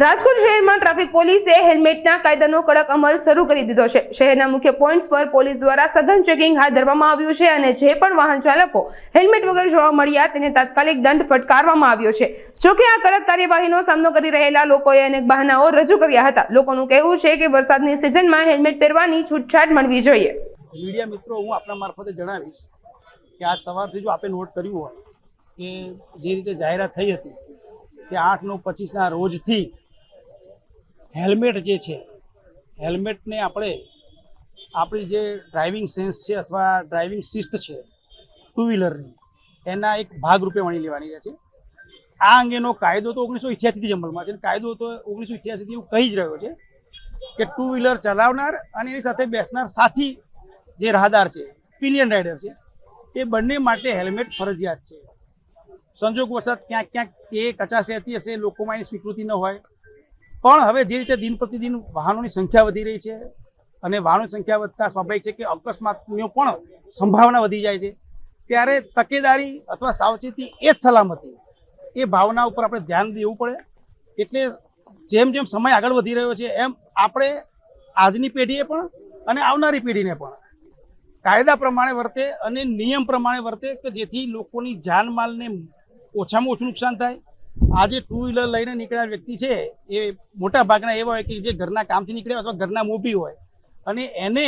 રાજકોટ શહેરમાં ટ્રાફિક પોલીસે હેલ્મેટના કાયદાનો કડક અમલ શરૂ કરી દીધો છે. શહેરના મુખ્ય પોઈન્ટ્સ પર પોલીસ દ્વારા સઘન ચેકિંગ હાથ ધરવામાં આવ્યું છે અને જે પણ વાહન ચાલકો હેલ્મેટ વગર જોવા મળ્યા તેને તાત્કાલિક દંડ ફટકારવામાં આવ્યો છે. જોકે આ કડક કાર્યવાહીનો સામનો કરી રહેલા લોકોએ અનેક બહાનાઓ રજૂ કર્યા હતા. લોકોનું કહેવું છે કે વરસાદની સિઝનમાં હેલ્મેટ પહેરવાની છૂટછાટ મળવી જોઈએ. મીડિયા મિત્રો, હું આપણા મારફતે જણાવીશ કે આજ સવારથી જો આપે નોટ કર્યું હોય કે જે રીતે જાહેરાત થઈ હતી કે આઠ, નવ, પચીસના રોજથી હેલ્મેટ જે છે, હેલ્મેટને આપણે આપણી જે ડ્રાઇવિંગ સેન્સ છે અથવા ડ્રાઇવિંગ શિસ્ત છે, ટુ વ્હીલરની, એના એક ભાગરૂપે વણી લેવાની રહે છે. આ અંગેનો કાયદો તો ઓગણીસો ઇઠ્યાસીથી જ અમલમાં છે. કાયદો તો ઓગણીસો ઇઠ્યાસીથી એવું કહી જ રહ્યો છે કે ટુ વ્હીલર ચલાવનાર અને એની સાથે બેસનાર સાથી જે રાહદાર છે, પિલિયન રાઇડર છે, એ બંને માટે હેલ્મેટ ફરજિયાત છે. સંજોગ વસાત ક્યાંક ક્યાંક એ કચાશ રહેતી હશે લોકોમાં એની સ્વીકૃતિ ન હોય પણ હવે જે રીતે દિન પ્રતિદિન વાહનોની સંખ્યા વધી રહી છે અને વાહનોની સંખ્યા વધતા સ્વાભાવિક છે કે અકસ્માતની પણ સંભાવના વધી જાય છે, ત્યારે તકેદારી અથવા સાવચેતી એ જ સલામતી. એ ભાવના ઉપર આપણે ધ્યાન દેવું પડે. એટલે જેમ જેમ સમય આગળ વધી રહ્યો છે, એમ આપણે આજની પેઢીએ પણ અને આવનારી પેઢીને પણ. કાયદા પ્રમાણે વર્તે અને નિયમ પ્રમાણે વર્તે કે જેથી લોકોની જાનમાલને ઓછામાં ઓછું નુકસાન થાય આજે ટુ વ્હીલર લઈને નીકળ્યા વ્યક્તિ છે, એ મોટા ભાગના એવા હોય કે જે ઘરના કામથી નીકળ્યા અથવા ઘરના મોભી હોય. અને એને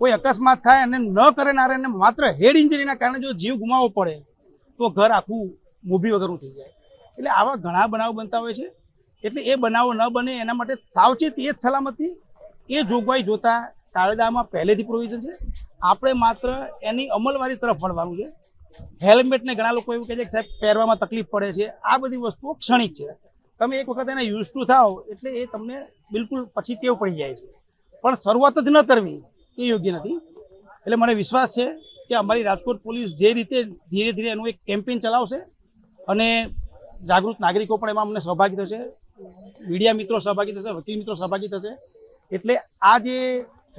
કોઈ અકસ્માત થાય અને ન કરનારાને માત્ર હેડ ઇન્જરીના કારણે જો જીવ ગુમાવવો પડે, તો ઘર આખું મોભી વગરનું થઈ જાય. એટલે આવા ઘણા બનાવ બનતા હોય છે. એટલે એ બનાવો ન બને એના માટે સાવચેતી એ જ સલામતી, એ જોગવાઈ જોતા કાયદામાં પહેલેથી પ્રોવિઝન છે. આપણે માત્ર એની અમલવારી તરફ વળવાનું છે. હેલ્મેટને ઘણા લોકો એવું કહે છે કે સાહેબ, પહેરવામાં તકલીફ પડે છે. આ બધી વસ્તુઓ ક્ષણિક છે. તમે એક વખત એને યુઝ ટુ થાવ એટલે એ તમને બિલકુલ પછી ટેવ પડી જાય છે. પણ શરૂઆત જ ન કરવી એ યોગ્ય નથી. એટલે મને વિશ્વાસ છે કે અમારી રાજકોટ પોલીસ જે રીતે ધીરે ધીરે એનું એક કેમ્પેન ચલાવશે અને જાગૃત નાગરિકો પણ એમાં અમને સહભાગી થશે, મીડિયા મિત્રો સહભાગી થશે, વકીલ મિત્રો સહભાગી થશે. એટલે આ જે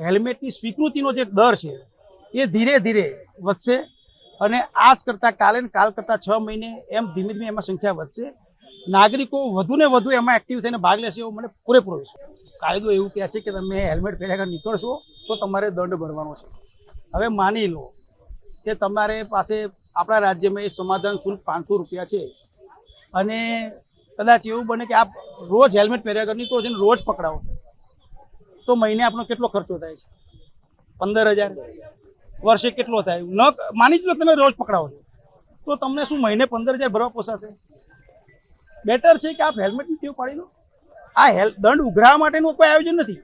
હેલ્મેટની સ્વીકૃતિનો જે દર છે એ ધીરે ધીરે વધશે. અને આજ કરતાં કાલે ને કાલ કરતાં છ મહિને એમ ધીમે ધીમે એમાં સંખ્યા વધશે. નાગરિકો વધુ ને વધુ એમાં એક્ટિવ થઈને ભાગ લેશે એવો મને પૂરેપૂરો છે. કાયદો એવું કહે છે કે તમે હેલ્મેટ પહેર્યા નીકળશો, તો તમારે દંડ ભરવાનો છે. હવે માની લો કે તમારે પાસે આપણા રાજ્યમાં એ સમાધાન શુલ્ક પાંચસો રૂપિયા છે. અને કદાચ એવું બને કે આપ રોજ હેલ્મેટ પહેર્યા વગર નીકળો છો રોજ પકડાવો તો મહિને આપણો કેટલો ખર્ચો થાય છે? પંદર હજાર? વર્ષે કેટલો થાય? ન માની જ લો તમે રોજ પકડાવો છો. તો તમને શું, મહિને પંદર હજાર ભરવા પોસાશે? બેટર છે કે આપ હેલ્મેટની ટેવ પાડી લો. આ હેલ દંડ ઉઘરાવા માટેનું કોઈ આયોજન નથી.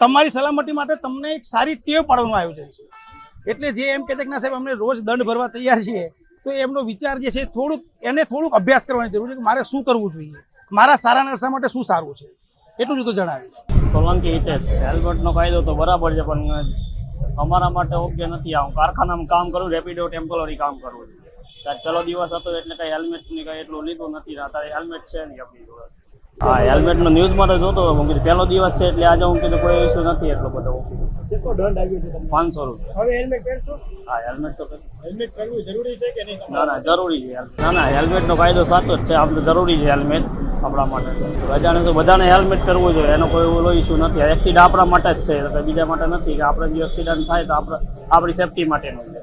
તમારી સલામતી માટે તમને એક સારી ટેવ પાડવાનું આયોજન છે. એટલે જે એમ કે, ના સાહેબ અમને રોજ દંડ ભરવા તૈયાર છીએ. તો એમનો વિચાર જે છે, થોડુંક એને થોડુંક અભ્યાસ કરવાની જરૂર છે કે મારે શું કરવું જોઈએ? મારા સારા નરસા માટે શું સારું છે? એટલું જ તો જણાવીશ સોલંકી હિતેશ હેલ્મેટનો કાયદો તો બરાબર છે, પણ અમારા માટે ઓકે નથી. આ હું કારખાનામાં કામ કરું, રેપિડો ટેમ્પરરી કામ કરું છું. ત્યારે પેલો દિવસ હતો એટલે કઈ હેલ્મેટની કઈ એટલું લીધું નથી. અત્યારે હેલ્મેટ છે નહીં આપણી જોડે. હા હેલ્મેટનો ન્યૂઝમાં તો જોતો. હું કીધું પહેલો દિવસ છે એટલે આજે હું કીધું કોઈ ઇસ્યુ નથી એટલો બધો કેટલો દંડ આવ્યો છે તમને? પાંચસો રૂપિયા. હવે હેલ્મેટ પહેરશો? હા હેલ્મેટ તો હેલ્મેટ પહેરવું જરૂરી છે કે નહીં? ના ના જરૂરી છે ના ના હેલ્મેટનો કાયદો સાચો જ છે. આપણે જરૂરી છે હેલ્મેટ આપણા માટે. બધાને તો બધાને હેલ્મેટ કરવું જોઈએ? એનો કોઈ ઓલો ઇસ્યુ નથી. એક્સિડન્ટ આપણા માટે જ છે. તો બીજા માટે નથી. કે આપણે જો એક્સિડન્ટ થાય તો આપણે આપણી સેફટી માટેનું છે.